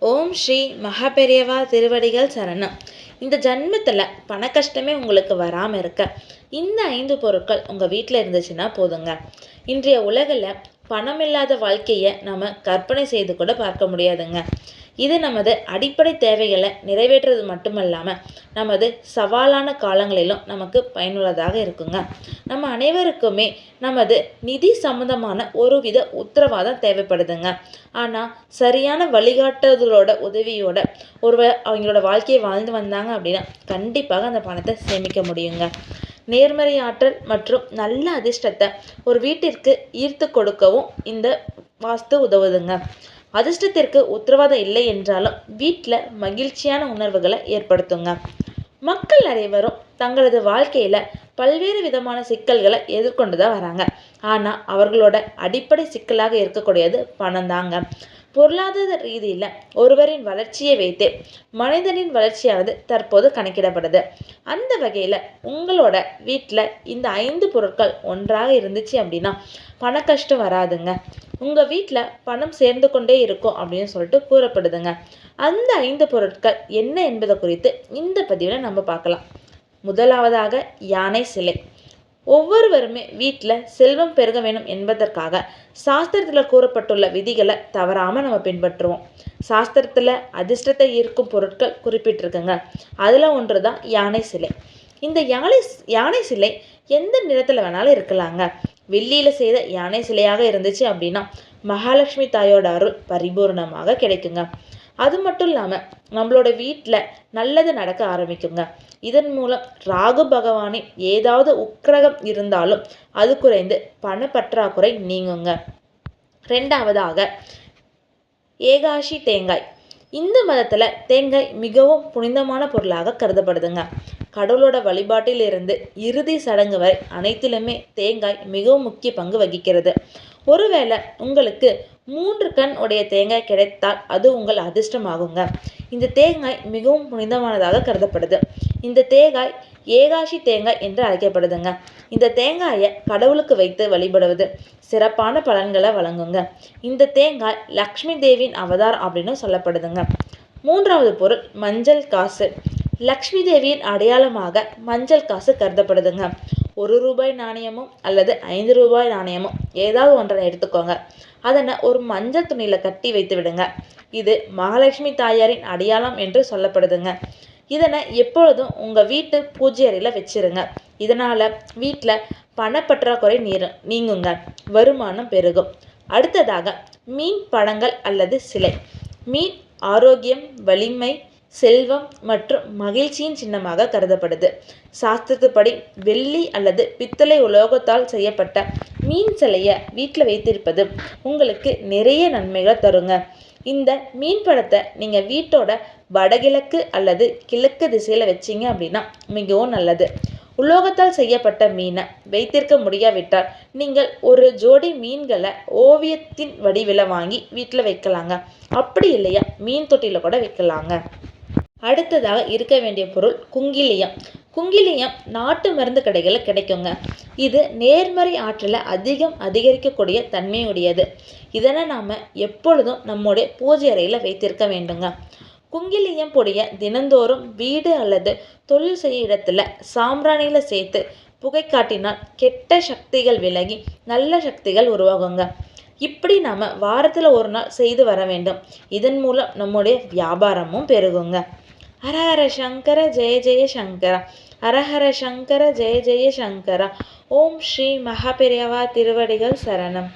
ஓம் ஸ்ரீ மகாபெரியவா திருவடிகள் சரணம். இந்த ஜன்மத்தில் பண கஷ்டமே உங்களுக்கு வராமல் இருக்க. இந்த ஐந்து பொருட்கள் உங்கள் வீட்டில் இருந்துச்சுன்னா போதுங்க. இன்றைய உலகில் பணம் இல்லாத வாழ்க்கையை நம்ம கற்பனை செய்து கூட பார்க்க முடியாதுங்க. இது நமது அடிப்படை தேவைகளை நிறைவேற்றுறது மட்டுமல்லாமல் நமது சவாலான காலங்களிலும் நமக்கு பயனுள்ளதாக இருக்குங்க. நம்ம அனைவருக்குமே நமது நிதி சம்மந்தமான ஒரு வித உத்தரவாதம் தேவைப்படுதுங்க. ஆனால் சரியான வழிகாட்டுதலோட உதவியோட ஒருவர் அவங்களோட வாழ்க்கையை வாழ்ந்து வந்தாங்க அப்படின்னா கண்டிப்பாக அந்த பணத்தை சேமிக்க முடியுங்க. நேர்மறை ஆற்றல் மற்றும் நல்ல அதிர்ஷ்டத்தை ஒரு வீட்டிற்கு ஈர்த்து கொடுக்கவும் இந்த வாஸ்து உதவுதுங்க. அதிர்ஷ்டத்திற்கு உத்தரவாதம் இல்லை என்றாலும் வீட்டில் மகிழ்ச்சியான உணர்வுகளை ஏற்படுத்துங்க. மக்கள் அனைவரும் தங்களது வாழ்க்கையில் பல்வேறு விதமான சிக்கல்களை எதிர்கொண்டு தான் வராங்க. ஆனால் அவர்களோட அடிப்படை சிக்கலாக இருக்கக்கூடியது பணம் தாங்க பொருளாதார ரீதியில் ஒருவரின் வளர்ச்சியை வைத்து மனிதனின் வளர்ச்சியானது தற்போது கணக்கிடப்படுது. அந்த வகையில் உங்களோட வீட்டில் இந்த ஐந்து பொருட்கள் ஒன்றாக இருந்துச்சு அப்படின்னா பண கஷ்டம் வராதுங்க. உங்கள் வீட்டில் பணம் சேர்ந்து கொண்டே இருக்கும் அப்படின்னு சொல்லிட்டு கூறப்படுதுங்க. அந்த ஐந்து பொருட்கள் என்ன என்பதை குறித்து இந்த பதிவில் நம்ம பார்க்கலாம். முதலாவதாக யானை சிலை. ஒவ்வொருவருமே வீட்டில் செல்வம் பெருக வேணும் என்பதற்காக சாஸ்திரத்தில் கூறப்பட்டுள்ள விதிகளை தவறாமல் நம்ம பின்பற்றுவோம். சாஸ்திரத்தில் அதிர்ஷ்டத்தை ஈர்க்கும் பொருட்கள் குறிப்பிட்டிருக்குங்க. அதில் ஒன்று தான் யானை சிலை. இந்த யானை யானை சிலை எந்த நிறத்தில் வேணாலும் இருக்கலாங்க. வெள்ளியில் செய்த யானை சிலையாக இருந்துச்சு அப்படின்னா மகாலட்சுமி தாயோட அருள் பரிபூர்ணமாக கிடைக்குங்க. அது மட்டும் இல்லாமல் நம்மளோட வீட்டில் நல்லது நடக்க ஆரம்பிக்குங்க. இதன் மூலம் ராகு பகவானின் ஏதாவது உக்கிரகம் இருந்தாலும் அது குறைந்து பண பற்றாக்குறை நீங்குங்க. ரெண்டாவதாக ஏகாஷி தேங்காய். இந்து மதத்தில் தேங்காய் மிகவும் புனிதமான பொருளாக கருதப்படுதுங்க. கடவுளோட வழிபாட்டிலிருந்து இறுதி சடங்கு வரை அனைத்திலுமே தேங்காய் மிகவும் முக்கிய பங்கு வகிக்கிறது. ஒருவேளை உங்களுக்கு மூன்று கண் உடைய தேங்காய் கிடைத்தால் அது உங்கள் அதிர்ஷ்டமாகுங்க. இந்த தேங்காய் மிகவும் புனிதமானதாக கருதப்படுது. இந்த தேங்காய் ஏகாஷி தேங்காய் என்று அழைக்கப்படுதுங்க. இந்த தேங்காயை கடவுளுக்கு வைத்து வழிபடுவது சிறப்பான பலன்களை வழங்குங்க. இந்த தேங்காய் லக்ஷ்மி தேவியின் அவதார் அப்படின்னு சொல்லப்படுதுங்க. மூன்றாவது பொருள் மஞ்சள் காசு. லக்ஷ்மி தேவியின் அடையாளமாக மஞ்சள் காசு கருதப்படுதுங்க. ஒரு ரூபாய் நாணயமும் அல்லது ஐந்து ரூபாய் நாணயமும் ஏதாவது ஒன்றை எடுத்துக்கோங்க. அதனை ஒரு மஞ்சள் துணியில் கட்டி வைத்து விடுங்க. இது மகாலட்சுமி தாயாரின் அடையாளம் என்று சொல்லப்படுதுங்க. இதனை எப்பொழுதும் உங்கள் வீட்டு பூஜை அறையில் வச்சிருங்க. இதனால் வீட்டில் பணப்பற்றாக்குறை நீர் நீங்குங்க. வருமானம் பெருகும். அடுத்ததாக மீன் படங்கள் அல்லது சிலை. மீன் ஆரோக்கியம் வலிமை செல்வம் மற்றும் மகிழ்ச்சியின் சின்னமாக கருதப்படுது. சாஸ்திரத்துப்படி வெள்ளி அல்லது பித்தளை உலோகத்தால் செய்யப்பட்ட மீன் சிலையை வீட்டில் வைத்திருப்பது உங்களுக்கு நிறைய நன்மைகளை தருங்க. இந்த மீன் படத்தை நீங்கள் வீட்டோட வடகிழக்கு அல்லது கிழக்கு திசையில் வச்சிங்க அப்படின்னா மிகவும் நல்லது. உலோகத்தால் செய்யப்பட்ட மீனை வைத்திருக்க முடியாவிட்டால் நீங்கள் ஒரு ஜோடி மீன்களை ஓவியத்தின் வடிவில் வாங்கி வீட்டில் வைக்கலாங்க. அப்படி இல்லையா மீன் தொட்டியில் கூட வைக்கலாங்க. அடுத்ததாக இருக்க வேண்டிய பொருள் குங்கிலியம். குங்கிலியம் நாட்டு மருந்து கடைகளில் கிடைக்குங்க. இது நேர்மறை ஆற்றலை அதிகம் அதிகரிக்கக்கூடிய தன்மையுடையது. இதனை நாம் எப்பொழுதும் நம்முடைய பூஜை அறையில் வைத்திருக்க வேண்டுங்க. குங்கிலியம் பொடியை தினந்தோறும் வீடு அல்லது தொழில் செய்ய இடத்துல சாம்பிராணியில் சேர்த்து புகை காட்டினால் கெட்ட சக்திகள் விலகி நல்ல சக்திகள் உருவாகுங்க. இப்படி நாம் வாரத்தில் ஒரு நாள் செய்து வர வேண்டும். இதன் மூலம் நம்முடைய வியாபாரமும் பெருகுங்க. ஹரஹர சங்கர ஜெய ஜெய சங்கர ஹரஹர சங்கர ஜெய ஜெய சங்கர ஓம் ஸ்ரீ மகாபெரியவா திருவடிகள் சரணம்